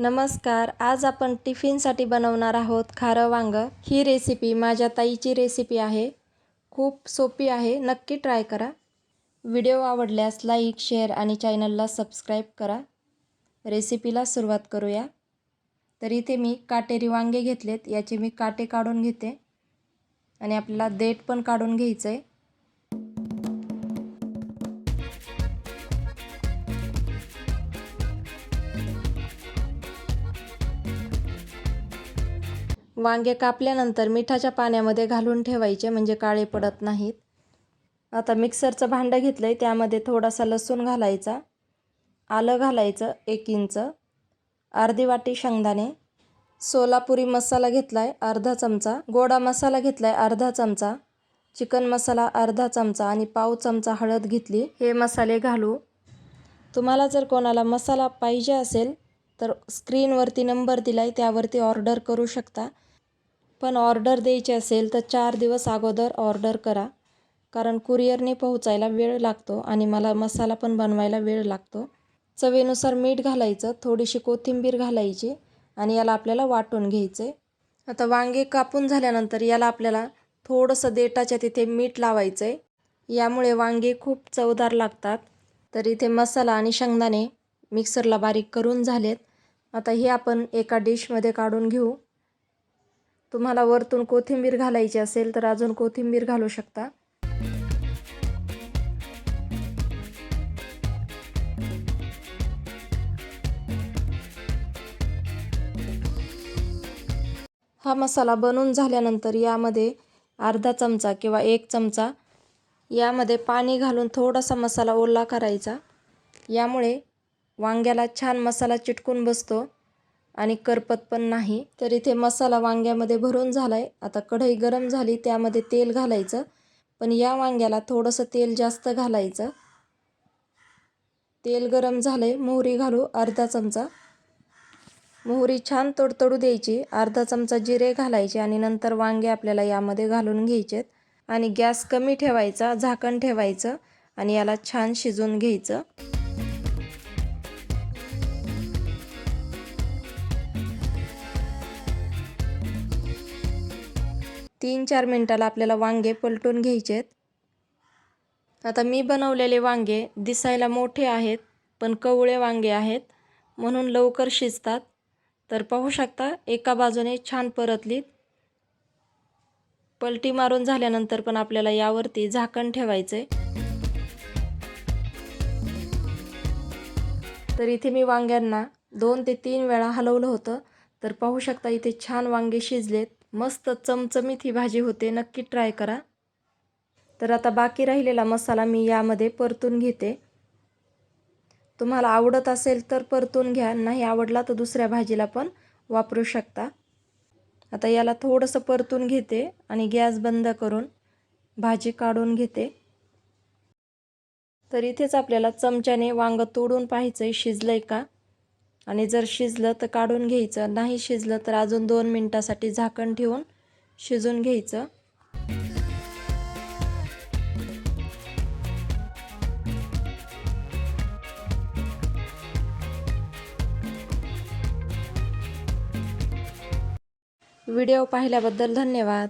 नमस्कार आज आपण टिफिनसाठी बनवणार आहोत खारं वांगं. ही रेसिपी माझ्या ताईची रेसिपी आहे. खूप सोपी आहे नक्की ट्राय करा. व्हिडिओ आवडल्यास लाईक शेअर आणि चॅनलला सबस्क्राईब करा. रेसिपीला सुरुवात करूया. तर इथे मी काटेरी वांगे घेतलेत याचे मी काटे काढून घेते. आणि आपल्याला देठ पण काढून घ्यायचं आहे वांगे कापल्यानंतर मिठाच्या पाण्यामध्ये घालून ठेवायचे म्हणजे काळे पडत नाहीत. आता मिक्सरचं भांडं घेतलं आहे त्यामध्ये थोडासा लसूण घालायचा आलं घालायचं एक इंच अर्धी वाटी शेंगदाणे सोलापुरी मसाला घेतला आहे अर्धा चमचा गोडा मसाला घेतला आहे अर्धा चमचा चिकन मसाला अर्धा चमचा आणि पाव चमचा हळद घेतली हे मसाले घालू. तुम्हाला जर कोणाला मसाला पाहिजे असेल तर स्क्रीनवरती नंबर दिला आहे त्यावरती ऑर्डर करू शकता. पण ऑर्डर द्यायची असेल तर चार दिवस अगोदर ऑर्डर करा. कारण कुरिअरने पोहोचायला वेळ लागतो आणि मला मसाला पण बनवायला वेळ लागतो. चवीनुसार मीठ घालायचं थोडीशी कोथिंबीर घालायची आणि याला आपल्याला वाटून घ्यायचे. आता वांगे कापून झाल्यानंतर याला आपल्याला थोडंसं देटाच्या तिथे मीठ लावायचं. आहे यामुळे वांगे खूप चवदार लागतात. तर इथे मसाला आणि शेंगदाणे मिक्सरला बारीक करून झालेत. आता हे आपण एका डिशमध्ये काढून घेऊ. तुम्हाला वरतून कोथिंबीर घालायची असेल तर अजून कोथिंबीर घालू शकता. हा मसाला बनवून झाल्यानंतर यामध्ये अर्धा चमचा किंवा एक चमचा यामध्ये पाणी घालून थोडासा मसाला ओला करायचा. यामुळे वांग्याला छान मसाला चिटकून बसतो. आणि करपत पण नाही. तर इथे मसाला वांग्यामध्ये भरून झाला आहे आता कढई गरम झाली त्यामध्ये तेल घालायचं. पण या वांग्याला थोडंसं तेल जास्त घालायचं. तेल गरम झालं आहे मोहरी घालू अर्धा चमचा. मोहरी छान तडतडू द्यायची. अर्धा चमचा जिरे घालायचे आणि नंतर वांगे आपल्याला यामध्ये घालून घ्यायचेत. आणि गॅस कमी ठेवायचा झाकण ठेवायचं आणि याला छान शिजवून घ्यायचं. तीन चार मिनटाला आपल्याला वांगे पलटून घ्यायचेत. आता मी बनवलेले वांगे दिसायला मोठे आहेत पण कवळे वांगे आहेत म्हणून लवकर शिजतात. तर पाहू शकता एका बाजूने छान परतलीत पलटी मारून झाल्यानंतर पण आपल्याला यावरती झाकण ठेवायचे. तर इथे मी वांग्यांना दोन ते तीन वेळा हलवलं होतं. तर पाहू शकता इथे छान वांगे शिजलेत. मस्त चमचमीत ही भाजी होते नक्की ट्राय करा. तर आता बाकी राहिलेला मसाला मी यामध्ये परतून घेते. तुम्हाला आवडत असेल तर परतून घ्या नाही आवडला तर दुसऱ्या भाजीला पण वापरू शकता. आता याला थोडंसं परतून घेते आणि गॅस बंद करून भाजी काढून घेते. तर इथेच आपल्याला चमच्याने वांगं तोडून पाहायचं आहे शिजलं आहे का? आणि जर शिजलं तर काढून घ्यायचं. नाही शिजलं तर अजून दोन मिनटासाठी झाकण ठेवून शिजून घ्यायचं. व्हिडिओ पाहिल्याबद्दल धन्यवाद.